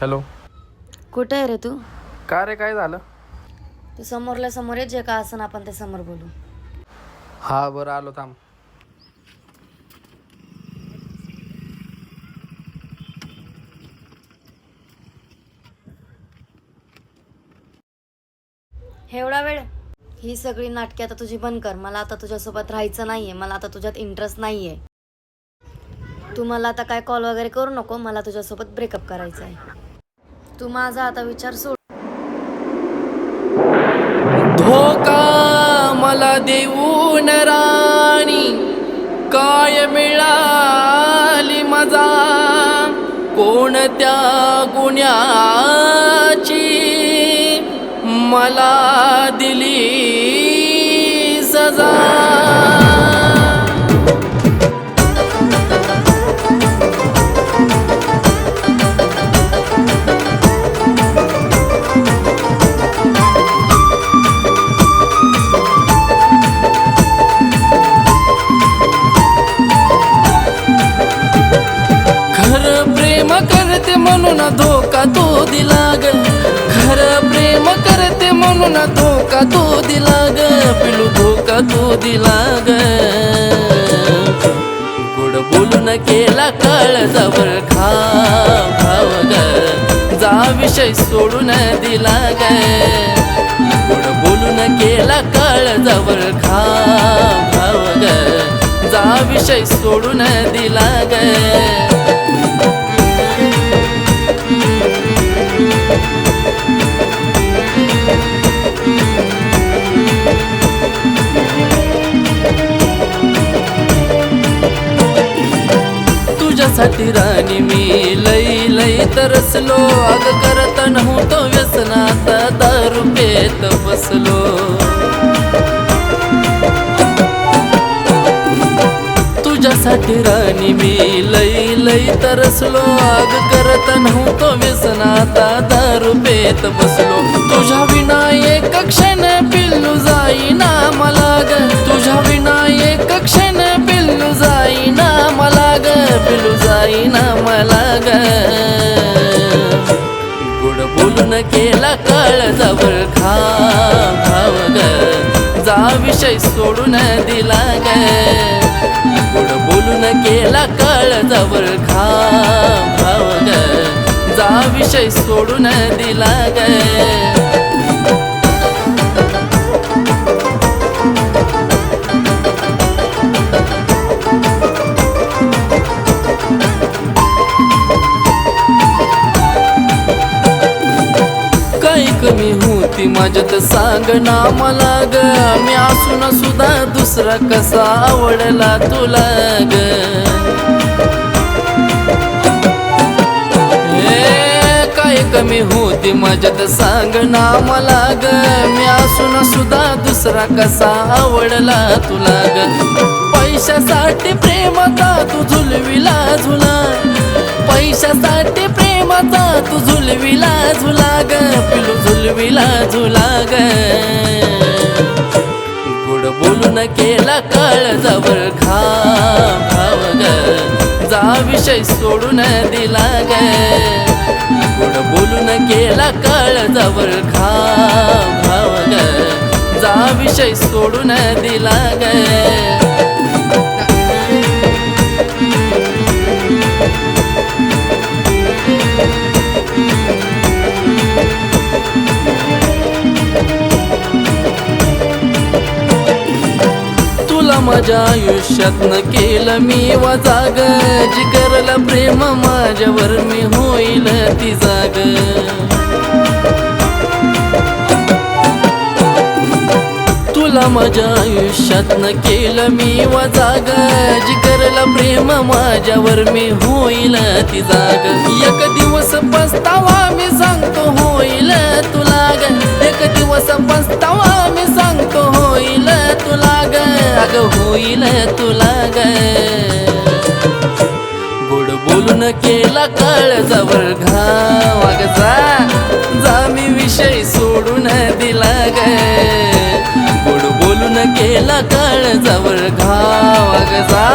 Hello. कुठे आहे रे तू? का रे काय झालं? तू समोरल्या समोर ये जे का असं आपण ते समोर बोलू? हा बरं आलो थांब. एवढा वेळ? ही सगळी नाटके आता तुझी बंद कर. मला आता तुझ्यासोबत राहायचं नाहीये. मला आता तुझ्यात इंटरेस्ट नाहीये. तू मला आता काय कॉल वगैरे करू नको. मला तुझ्यासोबत ब्रेकअप करायचं आहे तू माझा आता विचार सोड. धोका मला देऊन राणी काय मिळाली मजा कोणत्या गुन्ह्याची मला दिली धोका तो दिला ग. खरं प्रेम करते म्हणून धोका तो दिला ग. पिलू धोका तो दिला ग. गोड बोलून केला काळजावर खा खाव ग. जा विषय सोडून दिला ग. गोड बोलून केला काळजावर खा खाव ग. जा विषय सोडून दिला ग. तुझ्यासाठी राणी मी. लई लई तरसलो अग करत नव्हतो व्यसनात. दारू पेत बसलो. तुझ्यासाठी राणी मी. लई लई तरसलो आग करत नव्हतो व्यसनात. दारू पेत बसलो. तुझ्या विना एक क्षण पिल्लू जाईना. मला ग तुझ्या विना एक क्षण पिल्लू जाईना. ग पिलू जाईना मला ग. गुड बोलून केला काळजावर खा खाव ग. जा विषय सोडून दिला ग. गुड बोलून केला काळजावर खा खाव ग. जा विषय सोडून दिला ग. होती माझ्यात सांग ना मला ग मी असून सुद्धा दुसरा कसा आवडला तुला ग? काय कमी होती माझ्यात सांग ना मला ग मी असून सुद्धा दुसरा कसा आवडला तुला ग? पैशासाठी प्रेमता तू झुलविला झुल तू झुलविला झुला ग पिलू झुलविला झुला ग गोड बोलून केला काळजावर खाव खाव ग. जा विषय सोडून दिला ग. गुड बोलून केला काळ जवळ खा खाव ग. जा विषय सोडून दिला ग. माझ्या आयुष्यात न केलं मी वाजाग जिगरला प्रेम माझ्यावर मी होईल ती जाग. तुला माझ्या आयुष्यात न केलं मी वाजाग जिगरला प्रेम माझ्यावर मी होईल ती जाग. एक दिवस पस्तावा मी सांगतो होईल तुला ग. एक दिवस पस्तावा राग होईल तुला ग. गोड बोलून केला काळजावर घाव. अग जा जा मी विषय सोडून दिला ग. गोड बोलून केला काळजावर घाव. अग जा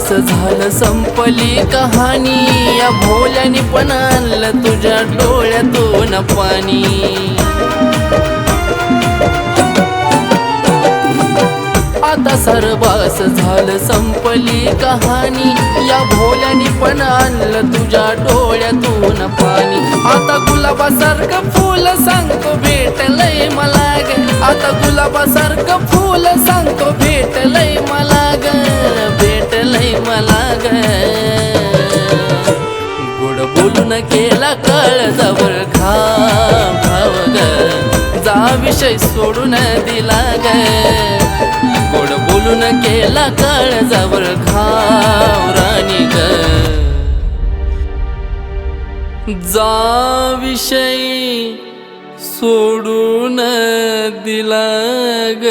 असं झालं संपली कहाणी. या भोल्याने पण आणलं तुझ्या डोळ्यातून पाणी. आता सरबास झालं संपली कहाणी. या भोल्याने पण आणलं तुझ्या डोळ्यातून पाणी. आता गुलाबासारखं फुल सांगतो भेटलंय मला आता गुलाबासारखं फुल जवळ खा भाव ग. जा विषय सोडून दिला ग. गोड बोलून केला काळ जवळ खाव राणी ग. जा विषय सोडून दिला ग.